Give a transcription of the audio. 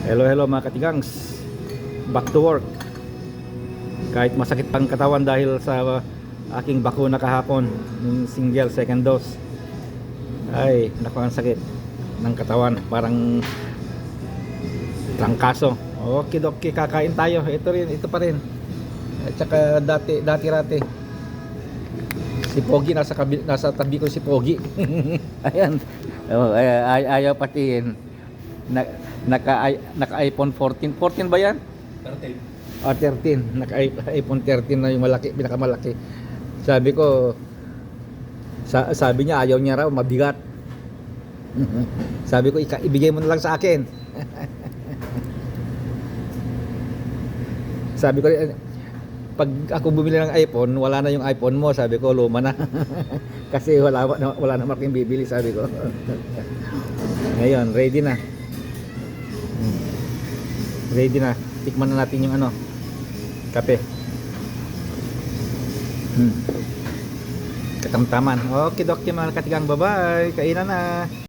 Hello, hello mga katigangs. Back to work. Kahit masakit pang katawan dahil sa aking bakuna kahapon, yung single second dose. Ay, naku ang sakit ng katawan. Parang trangkaso. Okay, okay, kakain tayo. Ito rin, ito pa rin. At saka dati, dati rati. Si Pogi nasa kabi, nasa tabi ko si Pogi. Ayan. Oh, ay, ay, ayaw patiin. Na, naka naka iPhone 14. 14 ba 'yan? 13. Ah, 13. Naka iPhone 13 na yung malaki, pinakamalaki. Sabi ko sa, sabi niya ayaw niya raw mabigat. sabi ko "Ika- ibigay mo na lang sa akin. sabi ko pag ako bumili ng iPhone, wala na yung iPhone mo, sabi ko luma na. Kasi wala wala, wala na making bibili, sabi ko. Ngayon, ready na. Ready na. Tikman na natin yung ano, kape. Hmm. Katamtaman. Okay, doktor mga katigang. Bye-bye. Kainan na.